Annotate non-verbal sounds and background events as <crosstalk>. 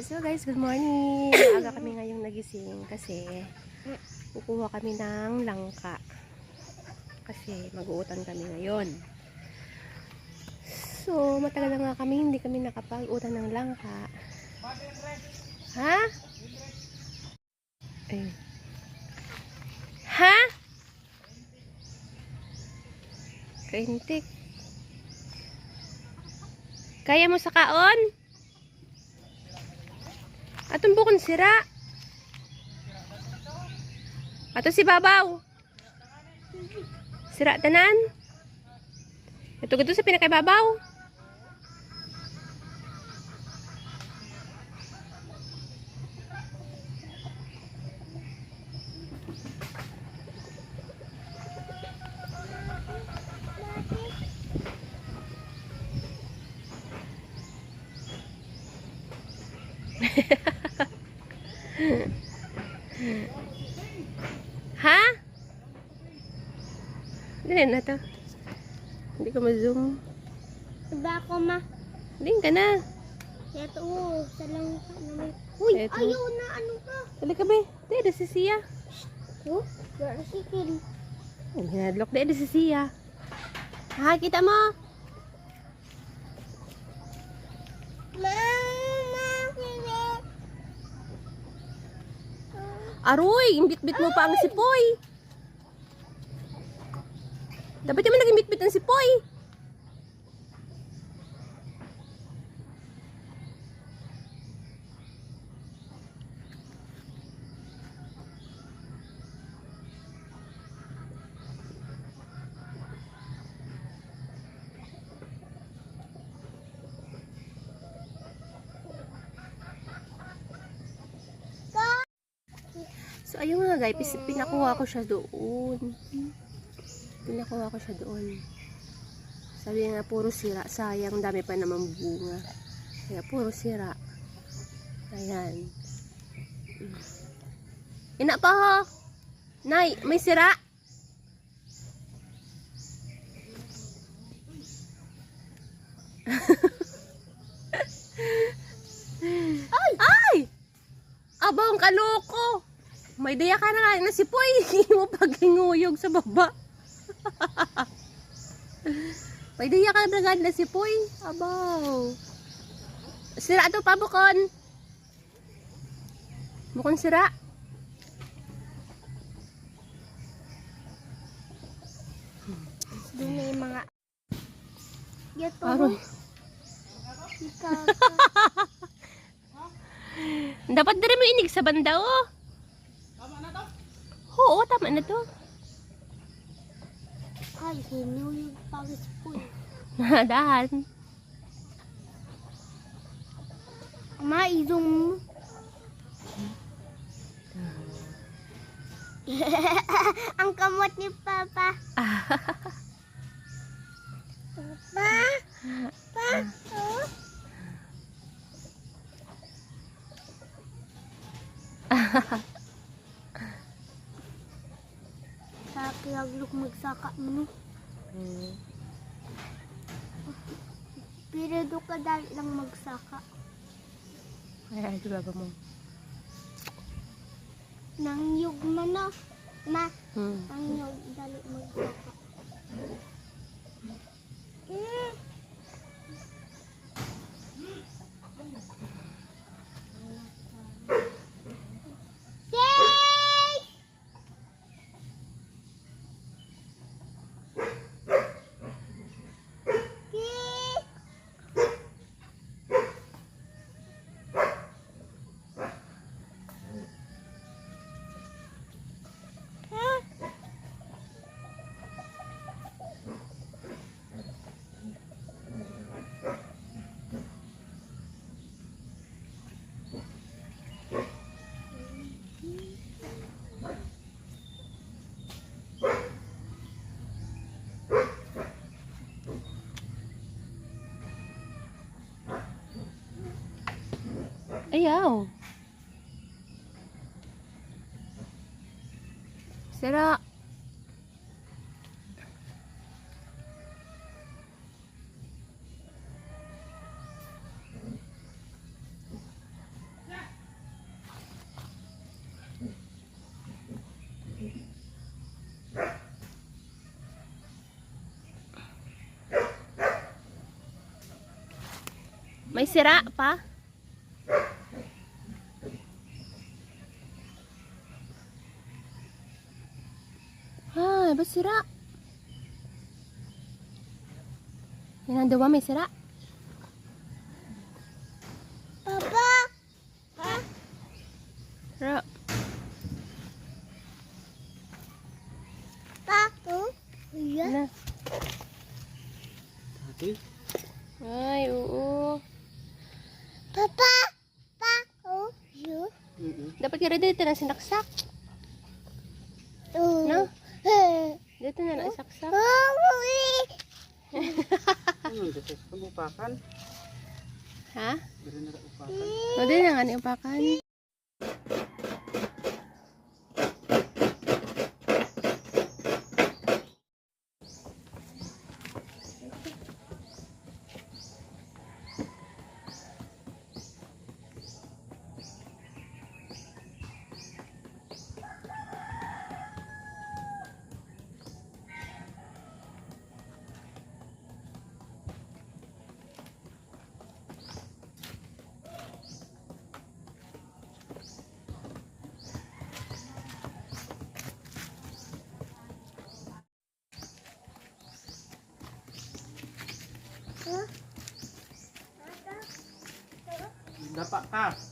So guys, good morning. Aga kami ngayong nagising kasi kukuha kami ng langka. Kasi mag-uutang kami ngayon. So, matagal na nga kami hindi kami nakapag-utang ng langka. Ha? Ay. Ha? Kaintik. Kaya mo sa kaon? Atong bukon sira. Ato si Babaw. Sira tanan. Ito gito sa pinakaibabaw. Ha? Dili na to. Hindi ko ma-zoom. Diba ako ma? Ding ka na. Ito oh, sa lang naman. Uy, Uy, Eto. ayaw na ano ka? Dali ka be. Di, da si Sia. Oh, wala si. Ay, hinadlock. Di, da si Sia. Ha, kita mo. Aroy, imbit-bit mo pa ang sipoy. Dapat yung naging bit-bit ang sipoy. So, ayun nga guys, pinakuha ko siya doon. Pinakuha ko siya doon. Sabi nga, puro sira. Sayang, dami pa naman bunga. Kaya, puro sira. Ayan. Ina pa ho! Nay, may sira! <laughs> Ay! Ay! Abang kaloko! May daya ka na nga na si Poy. <laughs> Hindi mo paginguyog sa baba. <laughs> May daya ka na nga na si Poy. Abaw. Sira to pa, Bukon. Bukon sira. Doon na yung mga... Ito Aroy. <laughs> Dapat din mo inig sa banda, oh. Oo, tama na to. Ay, sino yung pawis po eh. <laughs> Dahan. Ma, i-zoom mo. <laughs> <laughs> Ang kamot ni Papa. Pa? Pa? Oh? Sa kiyaglok magsaka mo no. Pero do ka dali lang magsaka. Ay, di ba mo? Nang yug man no. Ma, Hmm. ang yug dali magsaka. Mm. Ayaw. Sira. May sira pa? Ay, ba't sira? Yan ang dawa, may sira. Papa! Ha? Sira. Pa? Oh? Iya? Na. Ate, Ay, oo. Papa! Pa? Oh? You? Dapat ka rin dito na sinaksak. Oh. No? Eh. Dito na lang isaksak. Oh, muli. ano dito sa upakan? Ha? Dari na upakan. O, di na nga ni upakan. Dapat ka.